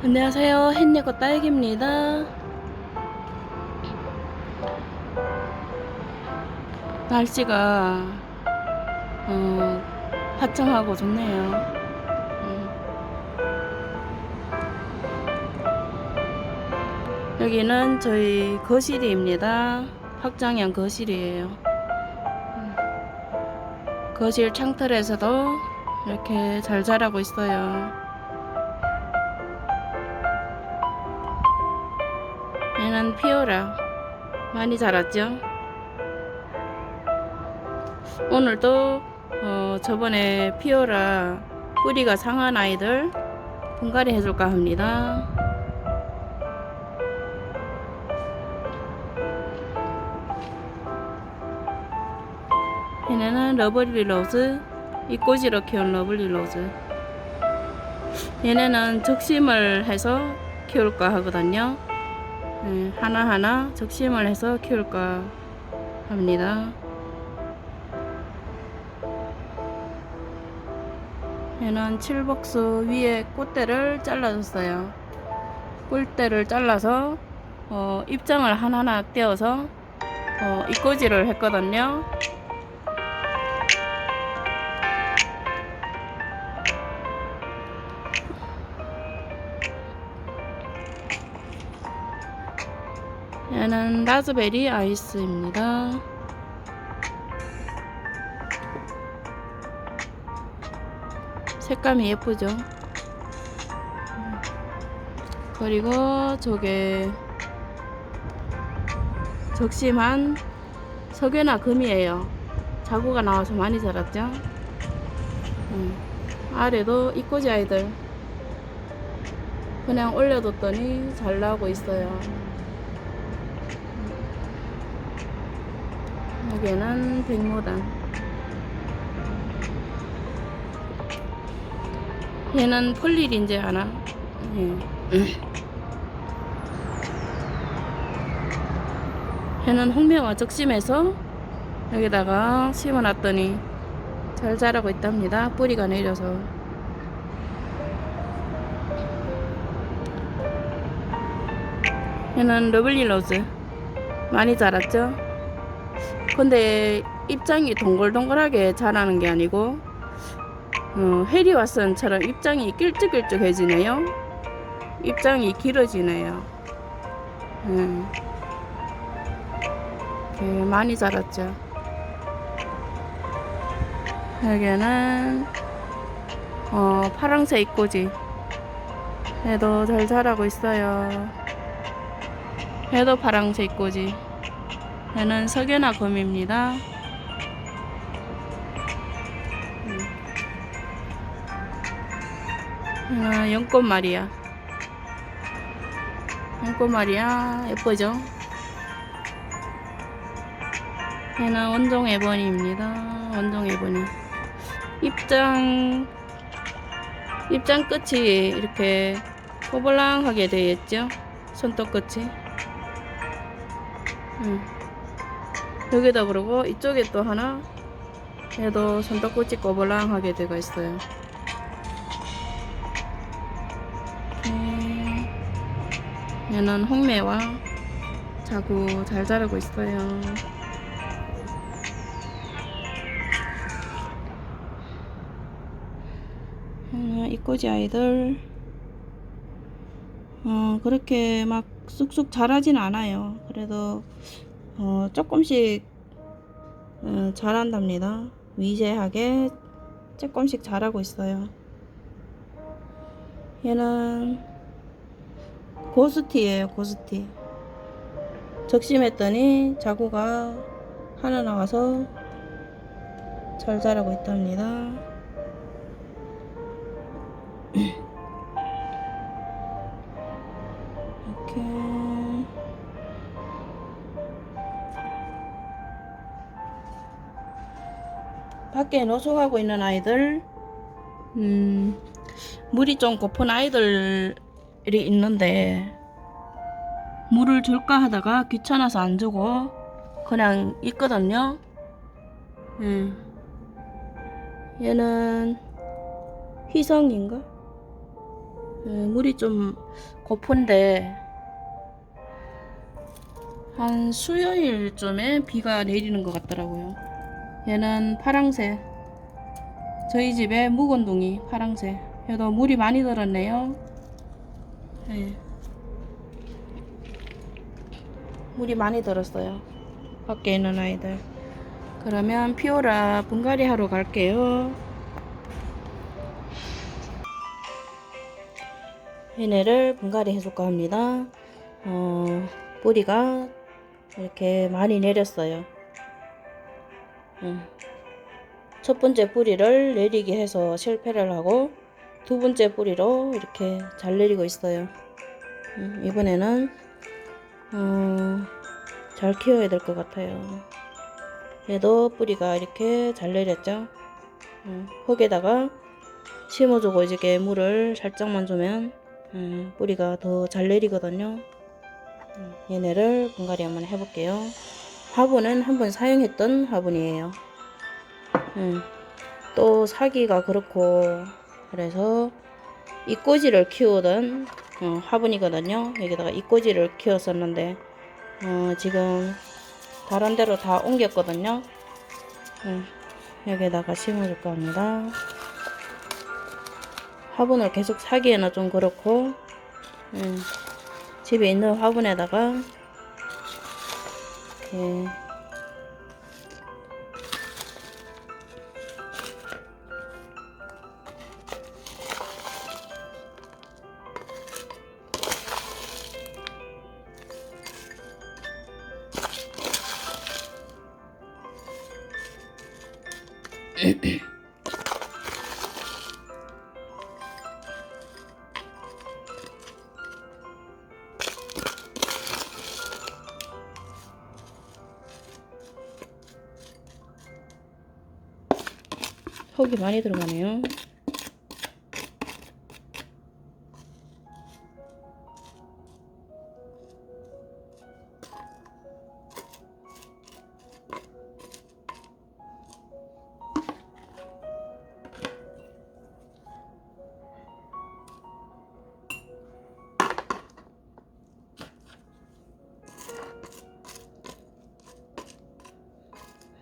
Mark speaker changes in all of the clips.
Speaker 1: 안녕하세요. 햇내꽃 딸기입니다. 날씨가 어, 화창하고 좋네요. 음. 여기는 저희 거실입니다. 확장형 거실이에요. 음. 거실 창틀에서도 이렇게 잘 자라고 있어요. 얘는 피오라. 많이 자랐죠? 오늘도 어, 저번에 피오라 뿌리가 상한 아이들 분갈이 해줄까 합니다. 얘네는 러블리 로즈 이꼬지로 키운 러블리 로즈. 얘네는 적심을 해서 키울까 하거든요. 음, 하나하나 적심을 해서 키울까 합니다. 얘는 칠복수 위에 꽃대를 잘라줬어요. 꿀대를 잘라서 어, 입장을 하나하나 떼어서 어, 이꼬지를 했거든요. 얘는 라즈베리 아이스입니다. 색감이 예쁘죠? 그리고 저게 적심한 석유나 금이에요. 자구가 나와서 많이 자랐죠? 음. 아래도 이꼬지 아이들 그냥 올려뒀더니 잘 나오고 있어요. 여기는 백모단. 얘는 폴리린제 하나. 예. 얘는 홍명화 적심해서 여기다가 심어놨더니 잘 자라고 있답니다. 뿌리가 내려서. 얘는 러블리 로즈. 많이 자랐죠? 근데 입장이 동글동글하게 자라는 게 아니고 어, 해리와슨처럼 입장이 길쭉길쭉해지네요. 입장이 길어지네요. 음. 이렇게 많이 자랐죠. 여기는 어, 파랑색 꽃이 얘도 잘 자라고 있어요. 얘도 파랑색 꽃이 얘는 석연화 검입니다. 아, 연꽃 말이야. 연꽃 말이야. 예쁘죠? 얘는 원종 에버니입니다. 원종 에버니. 입장, 입장 끝이 이렇게 꼬불랑하게 되어 있죠? 손톱 끝이. 음. 여기다 그러고 이쪽에 또 하나 얘도 손톱끝이 꼬불랑하게 되어 있어요. 네. 얘는 홍매와 자구 잘 자라고 있어요. 음, 이꼬지 아이들 어, 그렇게 막 쑥쑥 자라진 않아요. 그래도 어, 조금씩 어, 자란답니다. 미세하게 조금씩 자라고 있어요. 얘는 고스티예요, 고스티. 적심했더니 자구가 하나 나와서 잘 자라고 있답니다. 밖에 노숙하고 있는 아이들, 음, 물이 좀 고픈 아이들이 있는데, 물을 줄까 하다가 귀찮아서 안 주고, 그냥 있거든요. 음. 얘는 희성인가? 어, 물이 좀 고픈데 한 수요일쯤에 비가 내리는 것 같더라고요. 얘는 파랑새. 저희 집에 묵은둥이 파랑새. 얘도 물이 많이 들었네요. 네. 물이 많이 들었어요. 밖에 있는 아이들. 그러면 피오라 분갈이 하러 갈게요. 얘네를 분갈이 해줄까 합니다. 어, 뿌리가 이렇게 많이 내렸어요. 음. 첫 번째 뿌리를 내리게 해서 실패를 하고 두 번째 뿌리로 이렇게 잘 내리고 있어요. 음, 이번에는 어, 잘 키워야 될 것 같아요. 얘도 뿌리가 이렇게 잘 내렸죠. 음, 흙에다가 심어주고 이제 물을 살짝만 주면 음, 뿌리가 더 잘 내리거든요. 음, 얘네를 분갈이 한번 해볼게요. 화분은 한번 사용했던 화분이에요. 음, 또 사기가 그렇고 그래서 이꼬지를 키우던 어, 화분이거든요. 여기다가 이꼬지를 키웠었는데 어, 지금 다른 데로 다 옮겼거든요. 음, 여기다가 심어줄까 합니다. 화분을 계속 사기에는 좀 그렇고 음, 집에 있는 화분에다가 이 흙이 많이 들어가네요.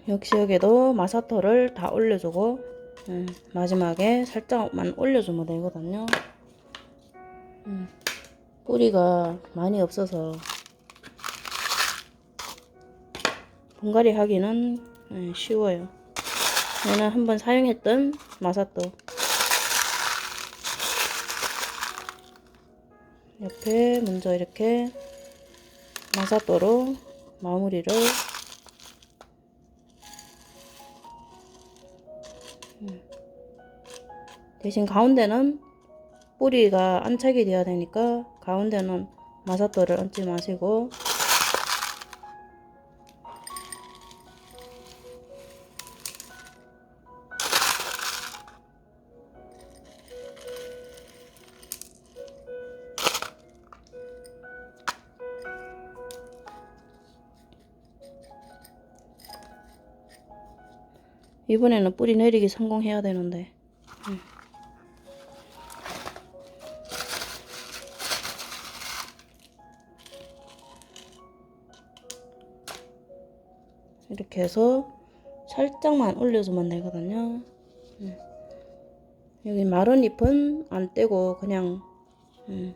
Speaker 1: 역시 여기도 마사토를 다 올려주고 음, 마지막에 살짝만 올려주면 되거든요. 음, 뿌리가 많이 없어서 분갈이 하기는 음, 쉬워요. 얘는 한번 사용했던 마사토 옆에 먼저 이렇게 마사토로 마무리를 대신 가운데는 뿌리가 안착이 되어야 되니까 가운데는 마사토를 얹지 마시고. 이번에는 뿌리 내리기 성공해야 되는데 이렇게 해서 살짝만 올려주면 되거든요. 음. 여기 마른 잎은 안 떼고 그냥 음.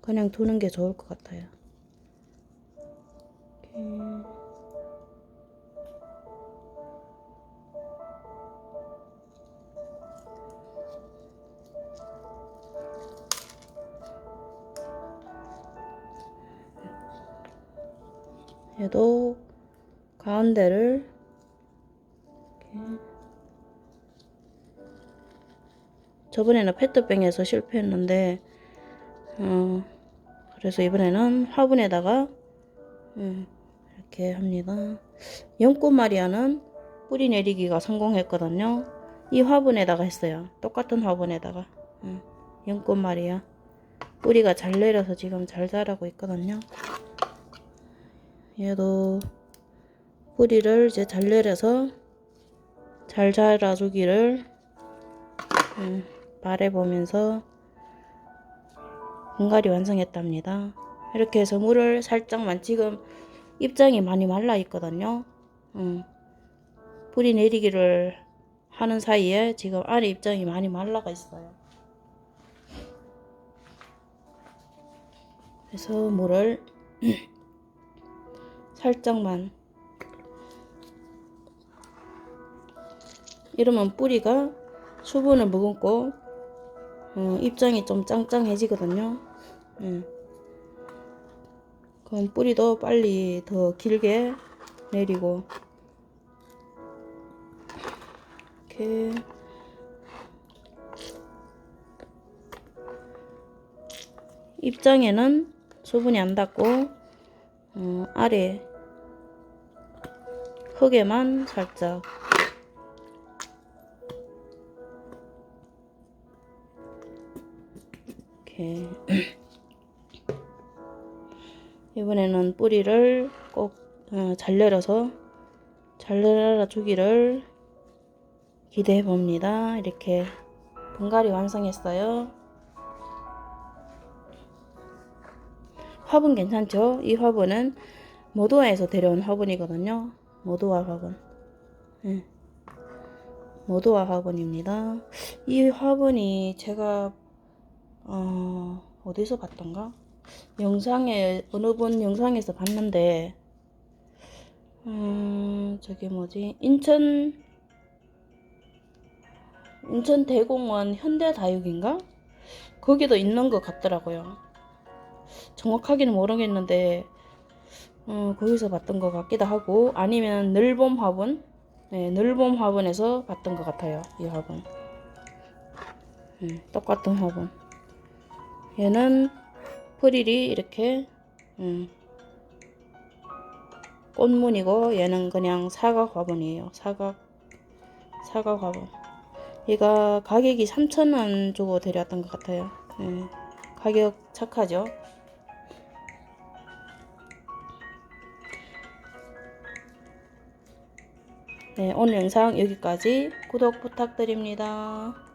Speaker 1: 그냥 두는 게 좋을 것 같아요. 이렇게. 얘도 가운데를 이렇게 저번에는 페트병에서 실패했는데 어 그래서 이번에는 화분에다가 음, 이렇게 합니다. 연꽃 마리아는 뿌리 내리기가 성공했거든요. 이 화분에다가 했어요. 똑같은 화분에다가 음, 연꽃 마리아 뿌리가 잘 내려서 지금 잘 자라고 있거든요. 얘도 뿌리를 이제 잘 내려서 잘 자라주기를 음, 아래 보면서 분갈이 완성했답니다. 이렇게 해서 물을 살짝만 지금 입장이 많이 말라 있거든요. 음. 뿌리 내리기를 하는 사이에 지금 아래 입장이 많이 말라가 있어요. 그래서 물을 살짝만 이러면 뿌리가 수분을 머금고 어, 입장이 좀 짱짱해지거든요. 음. 그럼 뿌리도 빨리 더 길게 내리고 이렇게 입장에는 수분이 안 닿고 어, 아래 흙에만 살짝 이렇게 이번에는 뿌리를 꼭 어, 잘 내려서 잘 내려 주기를 기대해 봅니다. 이렇게 분갈이 완성했어요. 화분 괜찮죠? 이 화분은 모도화에서 데려온 화분이거든요. 모도화 화분. 예. 모도화 화분입니다. 이 화분이 제가 어, 어디서 봤던가? 영상에 어느 분 영상에서 봤는데 음, 저기 뭐지? 인천 인천 대공원 현대다육인가? 거기도 있는 것 같더라고요. 정확하게는 모르겠는데 어, 거기서 봤던 것 같기도 하고 아니면 늘봄 화분 네, 늘봄 화분에서 봤던 것 같아요. 이 화분 음, 똑같은 화분 얘는 프릴이 이렇게 음, 꽃무늬고 얘는 그냥 사각 화분이에요. 사각 사각 화분. 얘가 가격이 3,000원 주고 데려왔던 것 같아요. 예, 가격 착하죠? 네, 오늘 영상 여기까지 구독 부탁드립니다.